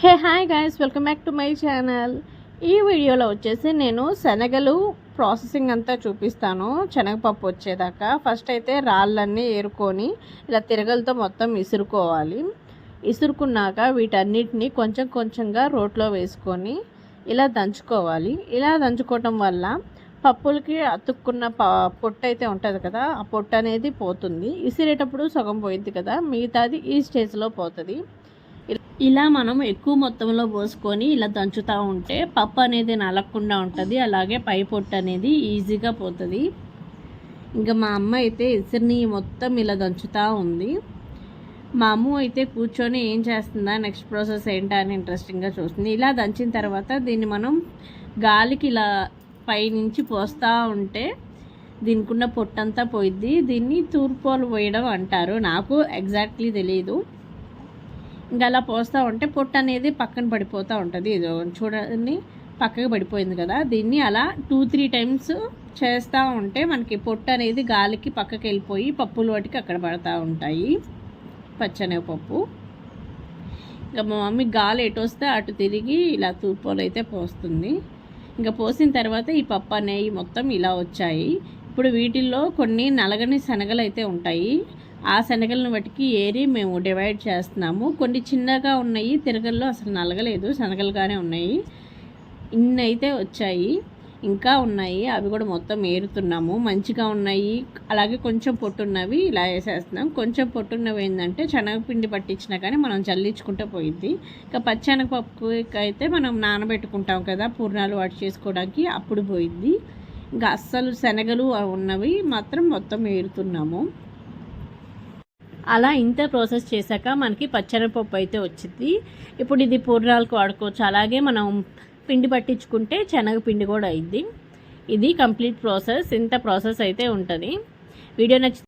Hey hi guys welcome back to my channel ఈ వీడియోలో వచ్చేసి నేను శనగలు ప్రాసెసింగ్ అంతా చూపిస్తాను. శనగపప్పు వచ్చేదాకా. ఫస్ట్ అయితే రాళ్ళన్నీ ఏరుకొని ఇలా తిరగలతో మొత్తం ఇసురుకోవాలి. ఇసురుకున్నాక వీటన్నిటిని కొంచెం కొంచెంగా రోట్లో వేసుకొని ఇలా దంచుకోవాలి. ఇలా దంచుకోవటం వల్ల పప్పులకి అతుక్కున్న ప పొట్టు అయితే ఉంటుంది కదా ఆ పొట్టు అనేది పోతుంది. ఇసిరేటప్పుడు సగం పోయింది కదా మిగతాది ఈ స్టేజ్లో పోతుంది. ఇలా మనం ఎక్కువ మొత్తంలో పోసుకొని ఇలా దంచుతూ ఉంటే పప్పు అనేది నలగకుండా ఉంటుంది అలాగే పై పొట్టు అనేది ఈజీగా పోతుంది. ఇంకా మా అమ్మ అయితే ఇసిరిని మొత్తం ఇలా దంచుతూ ఉంది. మా అమ్మ అయితే కూర్చొని ఏం చేస్తుందా నెక్స్ట్ ప్రాసెస్ ఏంటా అని ఇంట్రెస్టింగ్గా చూస్తుంది. ఇలా దంచిన తర్వాత దీన్ని మనం గాలికి ఇలా పైనుంచి పోస్తూ ఉంటే దీనికి ఉన్న పొట్టంతా పోయిద్ది. దీన్ని తూర్పోలు పోయడం అంటారు. నాకు ఎగ్జాక్ట్లీ తెలియదు ఇంకా అలా పోస్తూ ఉంటే పొట్టు అనేది పక్కన పడిపోతూ ఉంటుంది. ఇది చూడండి పక్కకు పడిపోయింది కదా. దీన్ని అలా టూ త్రీ టైమ్స్ చేస్తూ ఉంటే మనకి పొట్టు అనేది గాలికి పక్కకి వెళ్ళిపోయి పప్పులు వాటికి అక్కడ పడతా ఉంటాయి. పచ్చనగపప్పు ఇంకా మా మమ్మీ గాలి ఎటు వస్తే అటు తిరిగి ఇలా తూర్పులు అయితే పోస్తుంది. ఇంకా పోసిన తర్వాత ఈ పప్పు అనేవి మొత్తం ఇలా వచ్చాయి. ఇప్పుడు వీటిల్లో కొన్ని నలగని శనగలు అయితే ఉంటాయి. ఆ శనగలను బట్టి ఏరి మేము డివైడ్ చేస్తున్నాము. కొన్ని చిన్నగా ఉన్నాయి తిరగల్లో అసలు నలగలేదు శనగలుగానే ఉన్నాయి. ఇన్ని అయితే వచ్చాయి ఇంకా ఉన్నాయి. అవి కూడా మొత్తం ఏరుతున్నాము. మంచిగా ఉన్నాయి. అలాగే కొంచెం పొట్టున్నవి ఇలా వేసేస్తున్నాం. కొంచెం పొట్టున్నవి ఏంటంటే శనగపిండి పట్టించినా కానీ మనం చల్లించుకుంటే పోయింది ఇంకా పచ్చెనగపప్పుకి అయితే మనం నానబెట్టుకుంటాం కదా పూర్ణాలు వాటి చేసుకోవడానికి అప్పుడు పోయింది ఇంకా అస్సలు శనగలు ఉన్నవి మాత్రం మొత్తం ఏరుతున్నాము. అలా ఇంత ప్రాసెస్ చేశాక మనకి పచ్చనపప్పు అయితే వచ్చింది. ఇప్పుడు ఇది పూర్ణాలకు వాడుకోవచ్చు. అలాగే మనం పిండి పట్టించుకుంటే శనగపిండి కూడా అయింది. ఇది కంప్లీట్ ప్రాసెస్. ఇంత ప్రాసెస్ అయితే ఉంటుంది. వీడియో నచ్చి